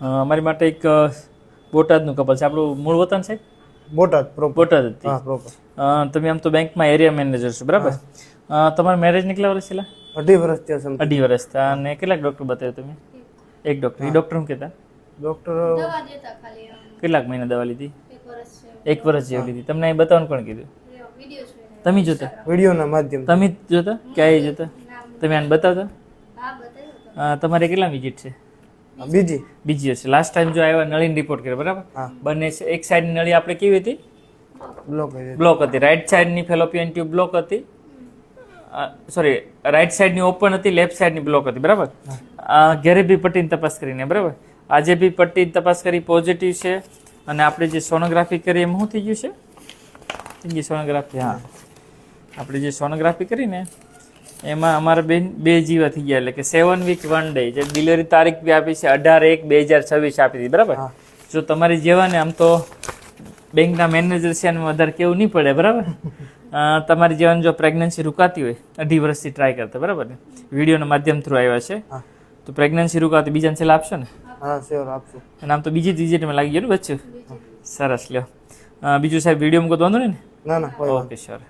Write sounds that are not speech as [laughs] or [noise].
અમારી માટે એક બોટાદનું કપલ છે. આપણું મૂળ વતન છે? બોટાદ બોટાદ હતી. પ્રોપર તમે આમ તો બેંકમાં એરિયા મેનેજર છો બરાબર? તમારા મેરેજ કેટલા વર્ષ છેલ્લા અઢી વર્ષ થયા અઢી વર્ષ થયા. અને કેટલાક ડૉક્ટર બતાવ્યો તમે? એક ડૉક્ટર એ ડૉક્ટર શું કહેતા? ડોક્ટર દવા દેતા ખાલી આમ કેટલાક મહિના દવા લીધી? એક વર્ષ છે જેવી લીધી. તમને અહીં બતાવવાનું કોણ કીધું? તમે જોતા? વિડીયોના માધ્યમ તમે જ જોતા? ક્યાંય જોતા? તમે આને બતાવતા? તમારે કેટલા વિઝિટ છે? બીજી. બીજી હશે. લાસ્ટ ટાઈમ જો આવ્યા નળીને રિપોર્ટ કર્યો બરાબર? બંને એક સાઈડની નળી આપણે કેવી હતી? બ્લોક કરી બ્લોક હતી. રાઈટ સાઈડની ફેલોપિયન ટ્યુબ બ્લોક હતી. સોરી રાઈટ સાઈડની ઓપન હતી લેફ્ટ સાઈડની બ્લોક હતી બરાબર? આ ઘેરે બી પટ્ટીની તપાસ કરીને બરાબર? આજે બી પટ્ટીની તપાસ કરી પોઝિટિવ છે. અને આપણે જે સોનોગ્રાફી કરી એમાં શું થઈ ગયું છે? સોનોગ્રાફી હા. આપણે જે સોનોગ્રાફી કરીને એમાં અમારા બેન બે જીવા થઈ ગયા એટલે કે સેવન વીક વન ડે જે ડિલિવરી તારીખ બી આપી છે અઢાર એક બે હજાર છવ્વીસ આપી હતી બરાબર? જો તમારી જેવા ને આમ તો બેંકના મેનેજર છે એનું વધારે કેવું નહીં પડે બરાબર? [laughs] તમારી જીવન જો પ્રેગ્નન્સી રૂકાતી હોય અઢી વર્ષથી ટ્રાય કરતા બરાબર? ને વિડીયોના માધ્યમ થ્રુ આવ્યા છે. તો પ્રેગ્નન્સી રૂકાતી બીજાને છેલ્લા આપશો ને? હા શ્યોર આપશો. અને આમ તો બીજી તમે લાગી ગયું ને બચ્ચું? સરસ લ્યો. બીજું સાહેબ વીડિયો મૂકો વાંધો નહીં ના? ના ઓકે શ્યોર